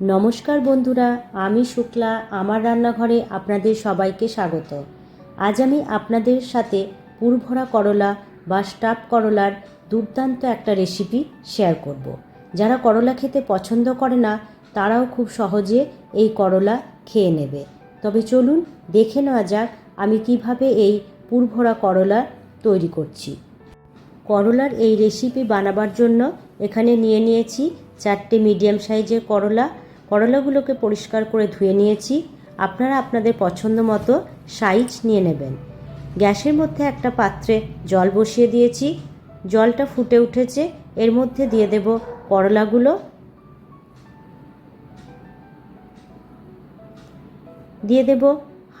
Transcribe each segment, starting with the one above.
নমস্কার বন্ধুরা, আমি শুক্লা, আমার রান্নাঘরে আপনাদের সবাইকে স্বাগত। আজ আমি আপনাদের সাথে পুরভরা করলা বা স্টাফ করলার দুর্দান্ত একটা রেসিপি শেয়ার করব। যারা করলা খেতে পছন্দ করে না, তারাও খুব সহজে এই করলা খেয়ে নেবে। তবে চলুন দেখে নেওয়া যাক আমি কীভাবে এই পুরভরা করলা তৈরি করছি। করলার এই রেসিপি বানাবার জন্য এখানে নিয়ে নিয়েছি চারটে মিডিয়াম সাইজের করলা করলাগুলোকে পরিষ্কার করে ধুয়ে নিয়েছি। আপনারা আপনাদের পছন্দ মতো সাইজ নিয়ে নেবেন। গ্যাসের মধ্যে একটা পাত্রে জল বসিয়ে দিয়েছি। জলটা ফুটে উঠেছে। এর মধ্যে দিয়ে দেব করলাগুলো। দিয়ে দেব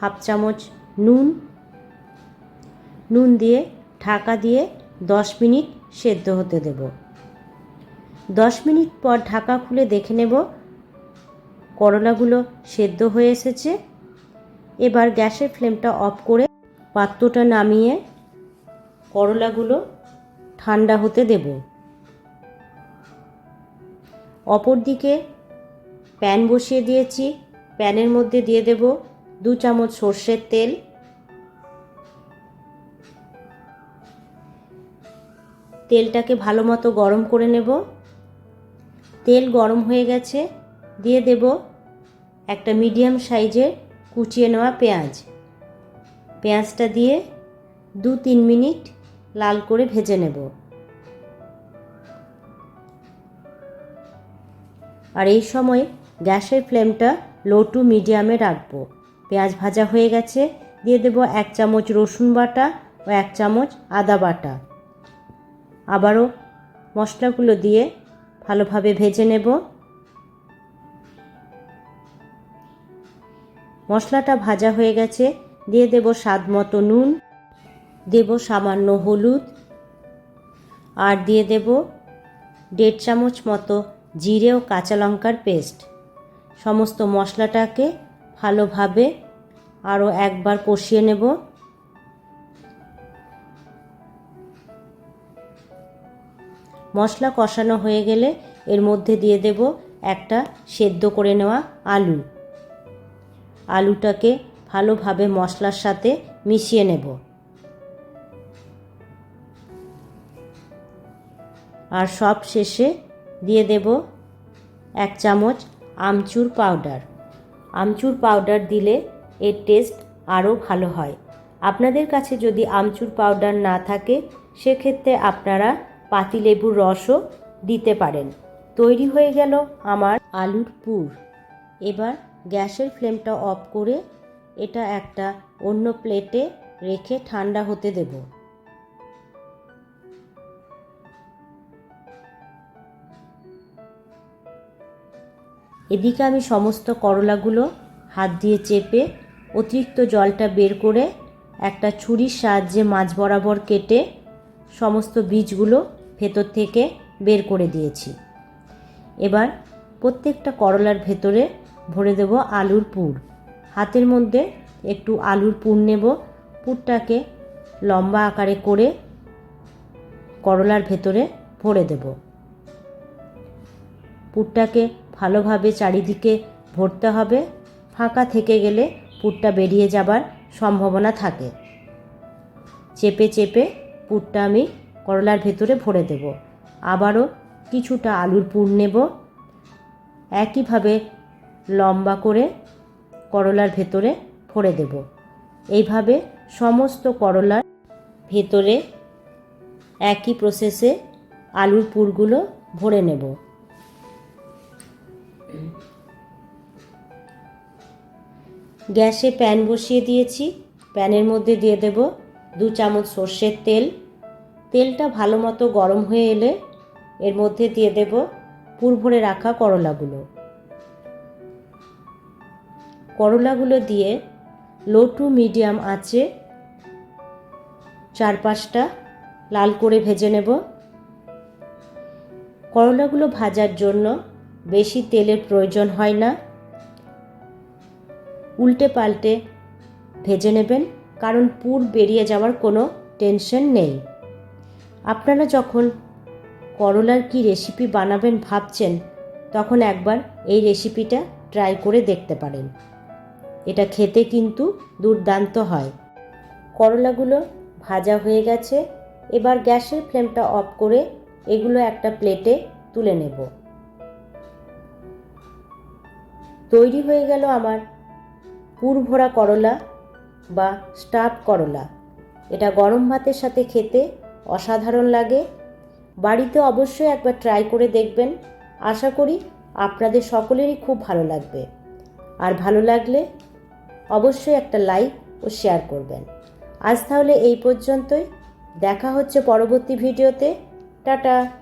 হাফ চামচ নুন। নুন দিয়ে ঢাকা দিয়ে দশ মিনিট সেদ্ধ হতে দেব। দশ মিনিট পর ঢাকা খুলে দেখে নেব করলাগুলো সেদ্ধ হয়ে এসেছে। এবার গ্যাসের ফ্লেমটা অফ করে পাত্রটা নামিয়ে করলাগুলো ঠান্ডা হতে দেব। অপর দিকে প্যান বসিয়ে দিয়েছি। প্যানের মধ্যে দিয়ে দেব দু চামচ সর্ষের তেল। তেলটাকে ভালো মতো গরম করে নেব। তেল গরম হয়ে গেছে। দিয়ে দেব একটা মিডিয়াম সাইজের কুচিয়ে নেওয়া পেঁয়াজ। পেঁয়াজটা দিয়ে দু তিন মিনিট লাল করে ভেজে নেব। আর এই সময় গ্যাসের ফ্লেমটা লো টু মিডিয়ামে রাখব। পেঁয়াজ ভাজা হয়ে গেছে, দিয়ে দেব এক চামচ রসুন বাটা ও এক চামচ আদা বাটা। আবারও মশলাগুলো দিয়ে ভালোভাবে ভেজে নেব। মশলাটা ভাজা হয়ে গেছে। দিয়ে দেব স্বাদ মতো নুন। দেব সামান্য হলুদ। আর দিয়ে দেব দেড় চামচ মতো জিরে ও কাঁচা লঙ্কার পেস্ট। সমস্ত মশলাটাকে ভালোভাবে আরও একবার কষিয়ে নেব। মশলা কষানো হয়ে গেলে এর মধ্যে দিয়ে দেব একটা সেদ্ধ করে নেওয়া আলু। আলুটাকে ভালোভাবে মশলার সাথে মিশিয়ে নেব। আর সব শেষে দিয়ে দেব এক চামচ আমচুর পাউডার। আমচুর পাউডার দিলে এর টেস্ট আরও ভালো হয়। আপনাদের কাছে যদি আমচুর পাউডার না থাকে, সেক্ষেত্রে আপনারা পাতিলেবুর রসও দিতে পারেন। তৈরি হয়ে গেল আমার আলুর পুর। এবার গ্যাসের ফ্লেমটা অফ করে এটা একটা অন্য প্লেটে রেখে ঠান্ডা হতে দেব। এদিকে আমি সমস্ত করলাগুলো হাত দিয়ে চেপে অতিরিক্ত জলটা বের করে একটা ছুরির সাহায্যে মাছ বরাবর কেটে সমস্ত বীজগুলো ভেতর থেকে বের করে দিয়েছি। এবার প্রত্যেকটা করলার ভেতরে ভরে দেব আলুর পুর। হাতের মধ্যে একটু আলুর পুর নেব। পুরটাকে লম্বা আকারে করে করলার ভেতরে ভরে দেব। পুরটাকে ভালোভাবে চারিদিকে ভরতে হবে। ফাঁকা থেকে গেলে পুরটা বেরিয়ে যাবার সম্ভাবনা থাকে। চেপে চেপে পুরটা আমি করলার ভেতরে ভরে দেব। আবারও কিছুটা আলুর পুর নেব। একইভাবে লম্বা করে করলার ভেতরে ভরে দেব। এইভাবে সমস্ত করলার ভেতরে একই প্রসেসে আলুর পুরগুলো ভরে নেব। গ্যাসে প্যান বসিয়ে দিয়েছি। প্যানের মধ্যে দিয়ে দেব দু চামচ সর্ষের তেল। তেলটা ভালো মতো গরম হয়ে এলে এর মধ্যে দিয়ে দেব পুর ভরে রাখা করলাগুলো। করলাগুলো দিয়ে লো টু মিডিয়াম আঁচে চার পাঁচটা লাল করে ভেজে নেব। করলাগুলো ভাজার জন্য বেশি তেলের প্রয়োজন হয় না। উল্টে পাল্টে ভেজে নেবেন, কারণ পুর বেরিয়ে যাওয়ার কোনো টেনশন নেই। আপনারা যখন করলার কি রেসিপি বানাবেন ভাবছেন, তখন একবার এই রেসিপিটা ট্রাই করে দেখতে পারেন। এটা খেতে কিন্তু দুর্দান্ত হয়। করলাগুলো ভাজা হয়ে গেছে। এবার গ্যাসের ফ্লেমটা অফ করে এগুলো একটা প্লেটে তুলে নেব। তৈরি হয়ে গেল আমার পুরভরা করলা বা স্টাফ করলা। এটা গরম ভাতের সাথে খেতে অসাধারণ লাগে। বাড়িতে অবশ্যই একবার ট্রাই করে দেখবেন। আশা করি আপনাদের সকলেরই খুব ভালো লাগবে। আর ভালো লাগলে অবশ্যই একটা লাইক ও শেয়ার করবেন। আজ তাহলে এই পর্যন্তই। দেখা হচ্ছে পরবর্তী ভিডিওতে। টাটা।